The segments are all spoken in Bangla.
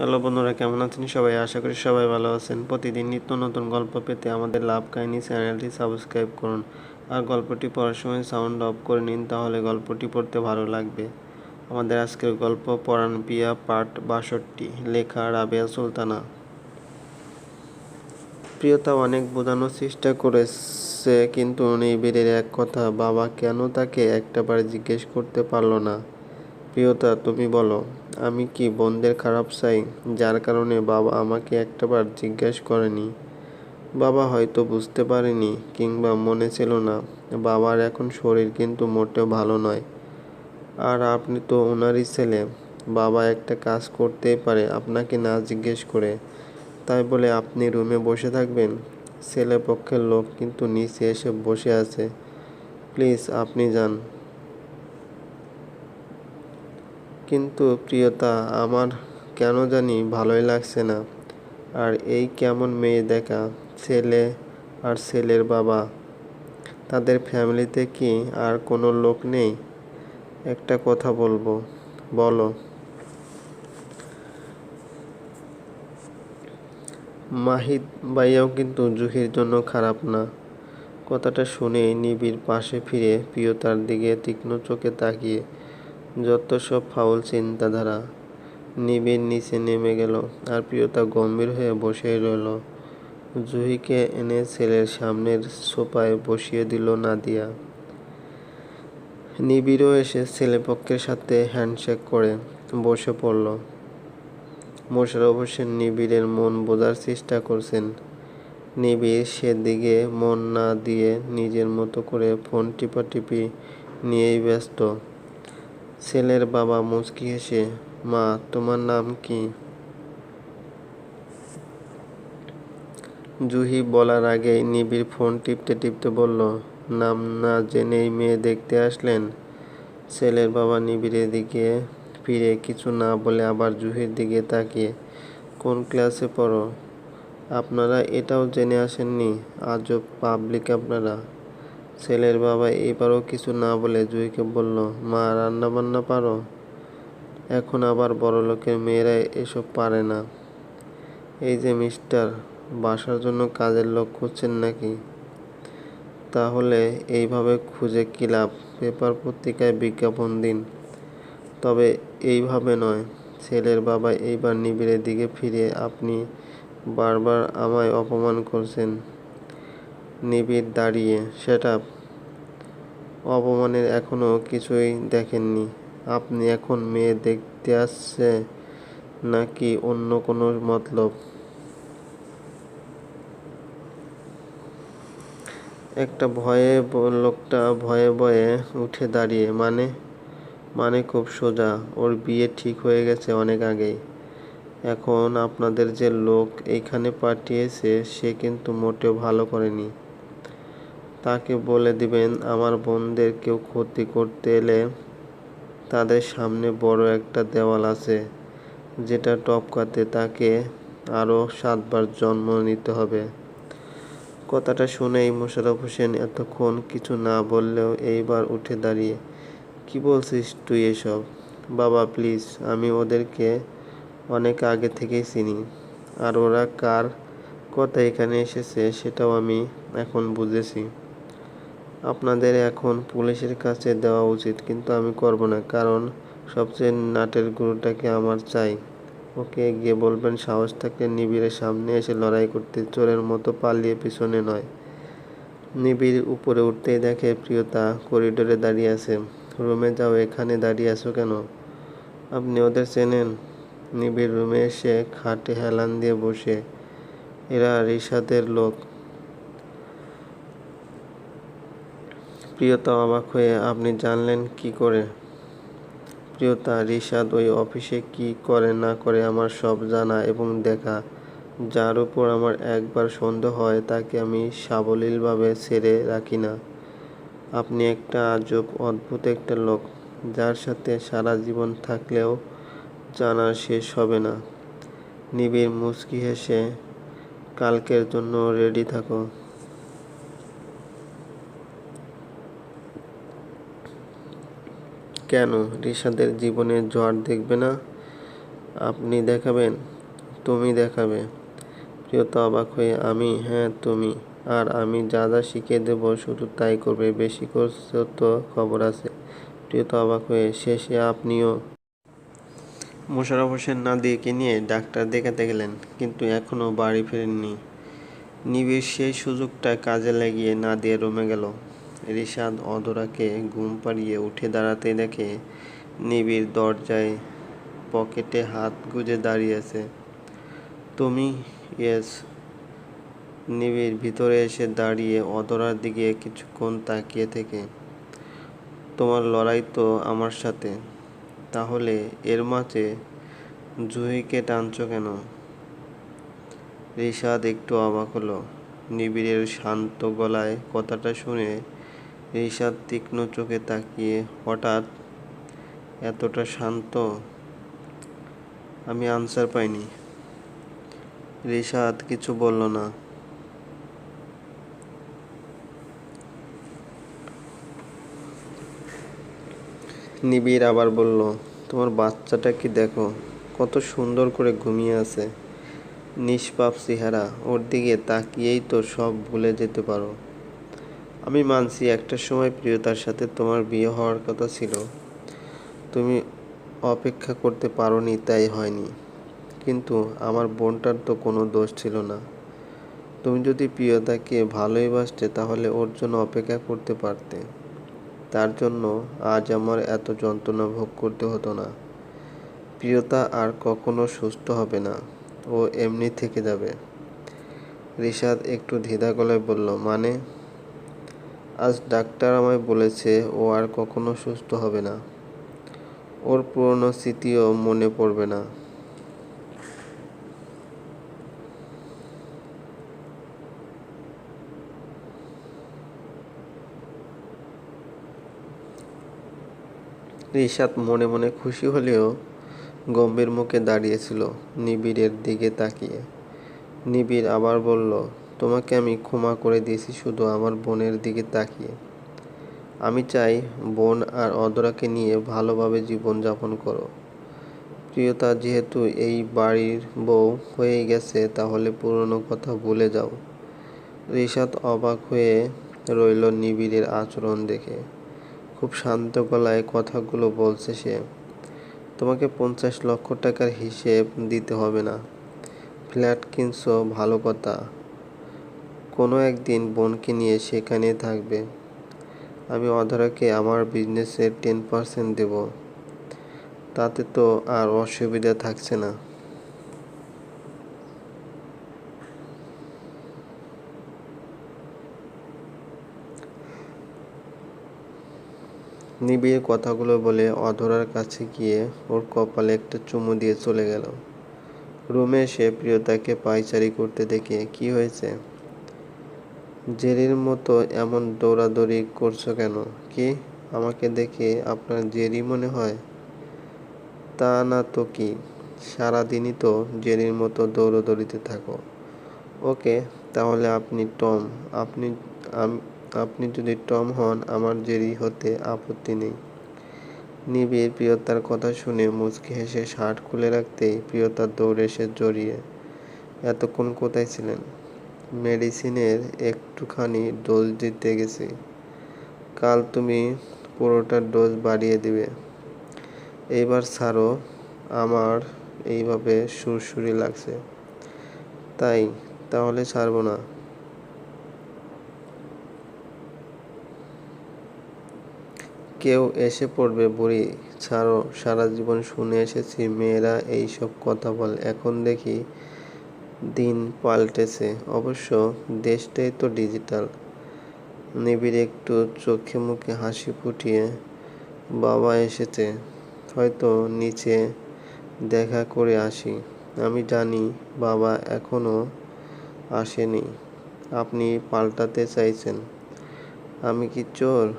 হ্যালো বন্ধুরা, কেমন আছেন? সবাই আশা করি সবাই ভালো আছেন। প্রতিদিন নিত্য নতুন গল্প পেতে আমাদের লাভ কাহিনী চ্যানেলটি সাবস্ক্রাইব করুন। আর গল্পটি পড়ার সময় সাউন্ড অফ করে নিন, তাহলে গল্পটি পড়তে ভালো লাগবে। আমাদের আজকের গল্প পরাণ পিয়া পাঠ বাষট্টি, লেখা রাবেয়া সুলতানা। প্রিয়তা অনেক বোঝানোর চেষ্টা করেছে, কিন্তু নিবিড়ের এক কথা, বাবা, কেন তাকে একটাবার জিজ্ঞেস করতে পারল না? প্রিয়তা, তুমি বলো। আমি কি বোনদের খারাপ চাই? যার কারণে বাবা আমাকে একটাবার জিজ্ঞেস করেনি। বাবা হয়তো বুঝতে পারেনি কিংবা মনে ছিল না। বাবার এখন শরীর কিন্তু মোটেও ভালো নয়। আর আপনি তো ওনারই ছেলে। বাবা একটা কাজ করতেই পারে আপনাকে না জিজ্ঞেস করে। তাই বলে আপনি রুমে বসে থাকবেন? ছেলে পক্ষের লোক কিন্তু নিচে এসে বসে আছে। প্লিজ আপনি যান। কিন্তু প্রিয়তা, আমার কেন জানি ভালোই লাগছে না। আর এই কেমন মেয়ে দেখা, ছেলে আর ছেলের বাবা। তাদের ফ্যামিলিতে কি আর কোনো লোক নেই? একটা কথা বলব, বলো। মাহিদ ভাইয়াও কিন্তু জুহির জন্য খারাপ না। কথাটা শুনেই নিবিড় পাশে ফিরে প্রিয়তার দিকে তীক্ষ্ণ চোখে তাকিয়ে যত সব ফাউল চিন্তাধারা নিবিড় নিচে নেমে গেল, আর প্রিয়তা গম্ভীর হয়ে বসে রইল। জুহিকে এনে ছেলের সামনের সোফায় বসিয়ে দিল নাদিয়া। নিবিড়ও এসে ছেলেপক্ষের সাথে হ্যান্ডশেক করে বসে পড়ল। মোশারফ হোসেন নিবিড়ের মন বোঝার চেষ্টা করছেন। নিবিড় সেদিকে মন না দিয়ে নিজের মতো করে ফোন টিপাটিপি নিয়েই ব্যস্ত। ছেলের বাবা মুচকি হেসে, মা, তোমার নাম কি? জুহি বলার আগেই নিবিড় ফোন টিপতে টিপতে বলল, নাম না জেনেই মেয়ে দেখতে আসলেন? ছেলের বাবা নিবিড়ের দিকে ফিরে কিছু না বলে আবার জুহির দিকে তাকিয়ে, কোন ক্লাসে পড়ো? আপনারা এটাও জেনে আসেননি, আজব পাবলিক আপনারা। ছেলের বাবা এবারও কিছু না বলে জুহিকে বলল, মা রান্না বান্না পারো? এখন আবার বড় লোকের মেয়েরা এসব পারে না। এই যে মিস্টার, বাসার জন্য কাজের লোক খুঁজছেন নাকি? তাহলে এইভাবে খুঁজে কী লাভ? পেপার পত্রিকায় বিজ্ঞাপন দিন। তবে এইভাবে নয়, ছেলের বাবা এইবার নিবিড়ের দিকে ফিরে আপনি বারবার আমায় অপমান করছেন। নিবিড় দাঁড়িয়ে। সেটা অপমানের এখনও কিছুই দেখেননি। আপনি এখন মেয়ে দেখতে আসছে নাকি অন্য কোনো মতলব? একটা ভয়ে লোকটা ভয়ে ভয়ে উঠে দাঁড়িয়ে। মানে মানে খুব সোজা। ওর বিয়ে ঠিক হয়ে গেছে অনেক আগেই। এখন আপনাদের যে লোক এইখানে পাঠিয়েছে, সে কিন্তু মোটেও ভালো করেনি। তাকে বলে দিবেন, আমার বোনদের কেউ ক্ষতি করতে এলে তাদের সামনে বড় একটা দেওয়াল আছে, যেটা টপকাতে তাকে আরও সাতবার জন্ম নিতে হবে। কথাটা শুনেই মোশাররফ হোসেন এতক্ষণ কিছু না বললেও এইবার উঠে দাঁড়িয়ে, কি বলছিস তুই এসব? বাবা, প্লিজ, আমি ওদেরকে অনেক আগে থেকেই চিনি, আর ওরা কার কথা এখানে এসেছে সেটাও আমি এখন বুঝেছি। আপনাদের এখন পুলিশের কাছে দেওয়া উচিত, কিন্তু আমি করব না, কারণ সবচেয়ে নাটের গুরুটাকে আমার চাই। ওকে গিয়ে বলবেন, সাহস থাকলে নিবিড়ের সামনে এসে লড়াই করতে, চোরের মতো পালিয়ে পিছনে নয়। নিবিড় উপরে উঠতেই দেখে প্রিয়তা করিডোরে দাঁড়িয়ে আছে। রুমে যাও, এখানে দাঁড়িয়ে আছো কেন? আপনি ওদের চেনেন? নিবিড় রুমে এসে খাটে হেলান দিয়ে বসে। এরা রিশাদের লোক। প্রিয়তা অবাক হয়ে আপনি জানলেন কি করে? প্রিয়তা, রিশাদ ওই অফিসে কি করে না করে আমার সব জানা এবং দেখা। যার উপর আমার একবার সন্দেহ হয় তাকে আমি সাবলীলভাবে ছেড়ে রাখি না। আপনি একটা আজব অদ্ভুত একটা লোক, যার সাথে সারা জীবন থাকলেও জানা শেষ হবে না। নিবিড় মুচকি হেসে, কালকের জন্য রেডি থাকো। কেন? রিশাদের জীবনে ঝড় দেখবে না? আপনি দেখাবেন? তুমি দেখাবে। প্রিয়তা অবাক হয়ে, আমি? হ্যাঁ তুমি। আর আমি যা যা শিখিয়ে দেবো, শুধু তাই করবে। বেশি করছ তো খবর আছে। প্রিয়তা অবাক হয়ে, শেষে আপনিও। মোশাররফ হোসেন নাদিয়াকে নিয়ে ডাক্তার দেখাতে গেলেন, কিন্তু এখনও বাড়ি ফেরেননি। নিবিড় সেই সুযোগটা কাজে লাগিয়ে নাদিয়া রুমে গেল। রিশাদ অধরাকে ঘুম পাড়িয়ে উঠে দাঁড়াতে দেখে নিবিড় দরজায় পকেটে হাত গুজে দাঁড়িয়ে আছে তুমি? ইয়েস। নিবিড় ভিতরে এসে দাঁড়িয়ে অধরার দিকে কিছুক্ষণ তাকিয়ে থেকে, তোমার লড়াই তো আমার সাথে। তাহলে এর মাঝে জুহিকে টানছ কেন? রিশাদ একটু অবাক হলো। নিবিড়ের শান্ত গলায় কথাটা শুনে রিশাদ তীক্ষ্ণ চোখে তাকিয়ে হঠাৎ এতটা শান্ত আমি আনসার পাইনি। রিশাদ কিছু বলল না। নিবিড় আবার বলল, তোমার বাচ্চাটা কি দেখো? কত সুন্দর করে ঘুমিয়ে আছে। নিষ্পাপ চেহারা। ওর দিকে তাকিয়েই তো সব ভুলে যেতে পারো। আমি মানছি একটা সময় প্রিয়তার সাথে তোমার বিয়ে হওয়ার কথা ছিল। তুমি অপেক্ষা করতে পারোনি, তাই হয়নি। কিন্তু আমার বোনটার তো কোনো দোষ ছিল না। তুমি যদি প্রিয়তাকে ভালোই বাসতে তাহলে ওর জন্য অপেক্ষা করতে পারতে। তার জন্য আজ আমার এত যন্ত্রণা ভোগ করতে হতো না। প্রিয়তা আর কখনো সুস্থ হবে না। ও এমনি থেকে যাবে। রিশাদ একটু দ্বিধা গলায় বলল মানে? আজ ডাক্তার আমায় বলেছে ও আর কখনো সুস্থ হবে না। ওর পুরনো স্মৃতিও মনে পড়বে না। রিশাদ মনে মনে খুশি হলেও গম্ভীর মুখে দাঁড়িয়েছিল নিবিড়ের দিকে তাকিয়ে। নিবিড় আবার বলল তোমাকে আমি ক্ষমা করে দিয়েছি শুধু আমার বোনের দিকে তাকিয়ে। আমি চাই বোন আর অদরাকে নিয়ে ভালোভাবে জীবন যাপন করো। প্রিয়তা, যেহেতু এই বাড়ির বউ হয়ে গেছে, তাহলে পুরনো কথা ভুলে যাও। রিশাদ অবাক হয়ে রইল নিবিড়ের আচরণ দেখে। খুব শান্ত গলায় কথাগুলো বলছে সে। তোমাকে পঞ্চাশ লক্ষ টাকার হিসেব দিতে হবে না। ফ্ল্যাট কিনছো, ভালো কথা। কোনো একদিন বোনকে নিয়ে সেখানে থাকবে। আমি অধরাকে আমার বিজনেসের টেন পার্সেন্ট দেবো। তাতে তো আর অসুবিধা থাকছে না। নিবিড় কথাগুলো বলে অধরার কাছে গিয়ে ওর কপালে একটা চুমু দিয়ে চলে গেল। রুমে এসে প্রিয়তাকে পায়চারি করতে দেখে কি হয়েছে? জেরির মতো এমন দৌড়াদৌড়ি করছ কেন? কি আমাকে দেখে আপনার জেরি মনে হয়? তা না তো কি? সারাদিনই তো জেরির মতো দৌড়দৌড়িতে থাকো। ওকে, তাহলে আপনি টম। আপনি আপনি যদি টম হন, আমার জেরি হতে আপত্তি নেই। নিবিড় প্রিয়তার কথা শুনে মুচকি হেসে শার্ট খুলে রাখতেই প্রিয়তার দৌড়ে এসে জড়িয়ে, এতক্ষণ কোথায় ছিলেন? মেডিসিনের একটুখানি ডোজ দিতে গেছি। কাল তুমি পুরোটা ডোজ বাড়িয়ে দিবে। এইবার ছাড়ো, আমার এইভাবে সুরসুরি লাগছে। তাই, তাহলে ছাড়বো না। কেউ এসে পড়বে, বুড়ি। ছাড়ো, সারা জীবন শুনে এসেছি, মেয়েরা এইসব কথা বলে। এখন দেখি দিন পাল্টেছে। অবশ্য দেশটাই তো ডিজিটাল নিবিড় একটু চোখে মুখে হাসি ফুটিয়ে বাবা এসেছে। হয়তো নিচে দেখা করে আসি। আমি জানি বাবা এখনও আসেনি। আপনি পাল্টাতে চাইছেন। আমি কি চোর?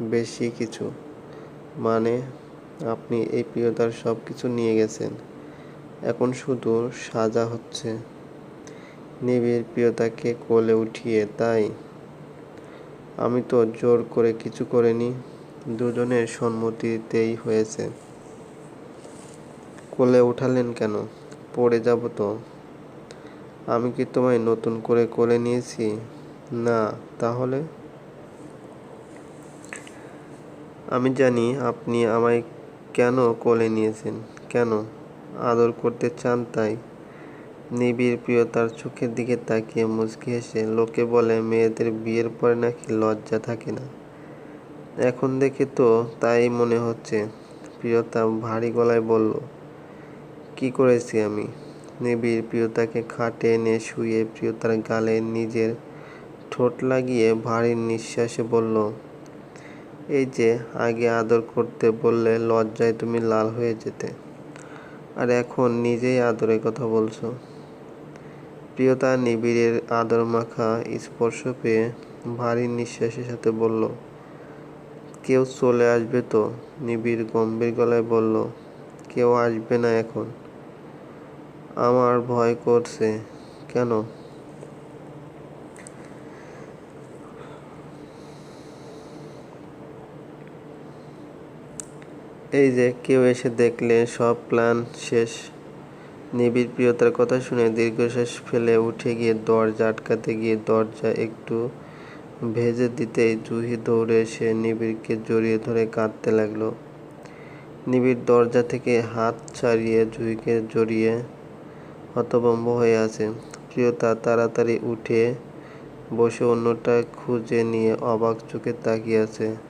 বেশি কিছু। মানে আপনি এই প্রিয়তার সব কিছু নিয়ে গেছেন। এখন শুধু সাজা হচ্ছে। নিবিড় প্রিয়তাকে কোলে উঠিয়ে তাই আমি তো জোর করে কিছু করিনি, দুজনের সম্মতিতেই হয়েছে। কোলে উঠালেন কেন? পড়ে যাব তো। আমি কি তোমায় নতুন করে কোলে নিয়েছি? না, তাহলে? আমি জানি আপনি আমায় কেন কোলে নিয়েছেন, কেন? আদর করতে চান তাই। নিবিড় প্রিয় তার চোখের দিকে তাকিয়ে মুচকি হেসে লোকে বলে, মেয়েদের বিয়ের পরে নাকি লজ্জা থাকে না? এখন দেখে তো তাই মনে হচ্ছে। প্রিয়তা ভারী গলায় বলল, কি করেছি আমি? নিবিড় প্রিয়তাকে খাটে এনে শুয়ে প্রিয়তার গালে নিজের ঠোঁট লাগিয়ে ভারী নিঃশ্বাসে বলল, এই যে, আগে আদর করতে বললে লজ্জায় তুমি লাল হয়ে যেতে। আর এখন নিজেই আদরের কথা বলছো। প্রিয়তা নিবিড়ের আদর মাখা স্পর্শ পেয়ে ভারী নিঃশ্বাসের সাথে বলল, কেউ চলে আসবে তো? নিবিড় গম্ভীর গলায় বলল, কেউ আসবে না এখন। আমার ভয় করছে। কেন? এই যে কেউ এসে দেখলে সব প্ল্যান শেষ। নিবিড় প্রিয়তার কথা শুনে দীর্ঘশ্বাস ফেলে উঠে গিয়ে দরজা আটকাতে গিয়ে দরজা একটু ভেজে দিতেই জুহি দৌড়ে এসে নিবিড়কে জড়িয়ে ধরে কাঁদতে লাগল। নিবিড় দরজা থেকে হাত ছাড়িয়ে জুহিকে জড়িয়ে হতভম্ব হয়ে আছে। প্রিয়তা তাড়াতাড়ি উঠে বসে অন্যটা খুঁজে নিয়ে অবাক চোখে তাকিয়ে আছে।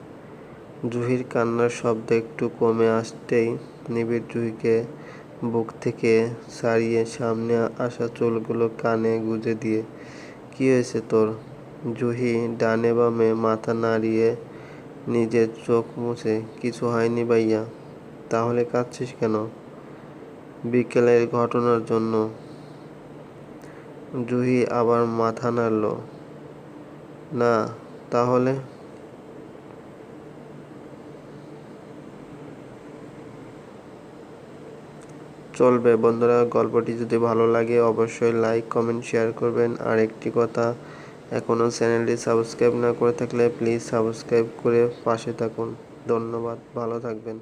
জুহির কান্নার শব্দ একটু কমে আসতেই নিবিড় জুহিকে বুক থেকে ছাড়িয়ে সামনে আসা চুলগুলো কানে গুজে দিয়ে, কি হয়েছে তোর? জুহি ডানে বামে মাথা নাড়িয়ে নিজের চোখ মুছে, কিছু হয়নি ভাইয়া, তাহলে কাঁদছিস কেন? বিকেলের ঘটনার জন্য জুহি আবার মাথা নাড়ল, না, তাহলে? চলবে। বন্ধুরা, গল্পটি যদি ভালো লাগে, অবশ্যই লাইক কমেন্ট শেয়ার করবেন। আর একটি কথা এখনও চ্যানেলটি সাবস্ক্রাইব না করে থাকলে প্লিজ সাবস্ক্রাইব করে পাশে থাকুন। ধন্যবাদ, ভালো থাকবেন।